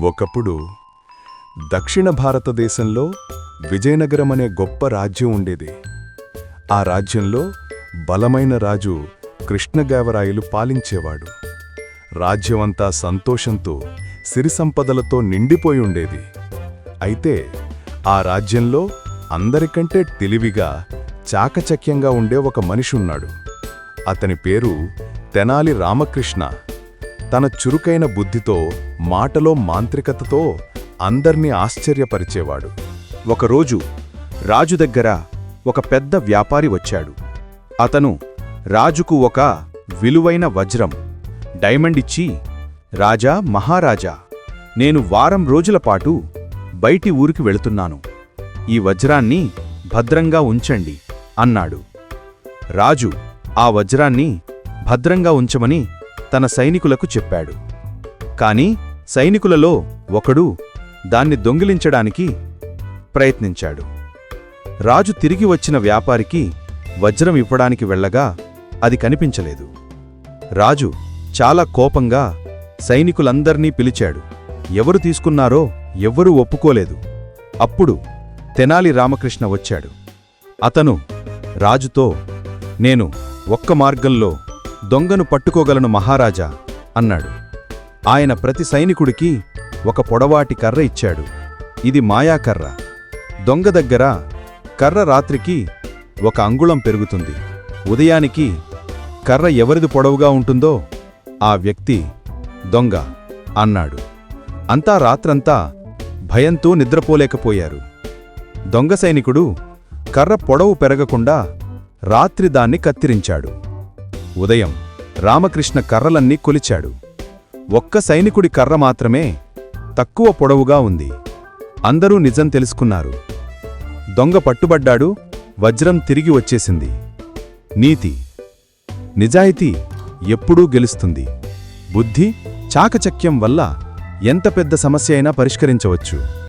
ఒకప్పుడు దక్షిణ భారతదేశంలో విజయనగరం అనే గొప్ప రాజ్యం ఉండేది. ఆ రాజ్యంలో బలమైన రాజు కృష్ణదేవరాయలు పాలించేవాడు. రాజ్యమంతా సంతోషంతో సిరి సంపదలతో నిండిపోయి ఉండేది. అయితే ఆ రాజ్యంలో అందరికంటే తెలివిగా చాకచక్యంగా ఉండే ఒక మనిషి ఉన్నాడు. అతని పేరు తెనాలి రామకృష్ణ. తన చురుకైన బుద్ధితో మాటలో మాంత్రికతతో అందర్నీ ఆశ్చర్యపరిచేవాడు. ఒకరోజు రాజు దగ్గర ఒక పెద్ద వ్యాపారి వచ్చాడు. అతను రాజుకు ఒక విలువైన వజ్రం డైమండ్ ఇచ్చి రాజా మహారాజా నేను వారం రోజుల పాటు బయటి ఊరికి వెళుతున్నాను. ఈ వజ్రాన్ని భద్రంగా ఉంచండి అన్నాడు. రాజు ఆ వజ్రాన్ని భద్రంగా ఉంచమని తన సైనికులకు చెప్పాడు. కాని సైనికులలో ఒకడు దాన్ని దొంగిలించడానికి ప్రయత్నించాడు. రాజు తిరిగి వచ్చిన వ్యాపారికి వజ్రం ఇవ్వడానికి వెళ్ళగా అది కనిపించలేదు. రాజు చాలా కోపంగా సైనికులందర్నీ పిలిచాడు. ఎవరు తీసుకున్నారో ఎవ్వరూ ఒప్పుకోలేదు. అప్పుడు తెనాలి రామకృష్ణ వచ్చాడు. అతను రాజుతో నేను ఒక్క మార్గంలో దొంగను పట్టుకోగలను మహారాజా అన్నాడు. ఆయన ప్రతి సైనికుడికి ఒక పొడవాటి కర్ర ఇచ్చాడు. ఇది మాయాకర్ర దొంగ దగ్గర కర్ర రాత్రికి ఒక అంగుళం పెరుగుతుంది. ఉదయానికి కర్ర ఎవరిది పొడవుగా ఉంటుందో ఆ వ్యక్తి దొంగ అన్నాడు. అంతా రాత్రంతా భయంతో నిద్రపోలేకపోయారు. దొంగ సైనికుడు కర్ర పొడవు పెరగకుండా రాత్రి దాన్ని కత్తిరించాడు. ఉదయం రామకృష్ణ కర్రలన్నీ కొలిచాడు. ఒక్క సైనికుడి కర్ర మాత్రమే తక్కువ పొడవుగా ఉంది. అందరూ నిజం తెలుసుకున్నారు. దొంగ పట్టుబడ్డాడు వజ్రం తిరిగి వచ్చేసింది. నీతి నిజాయితీ ఎప్పుడూ గెలుస్తుంది. బుద్ధి చాకచక్యం వల్ల ఎంత పెద్ద సమస్య అయినా పరిష్కరించవచ్చు.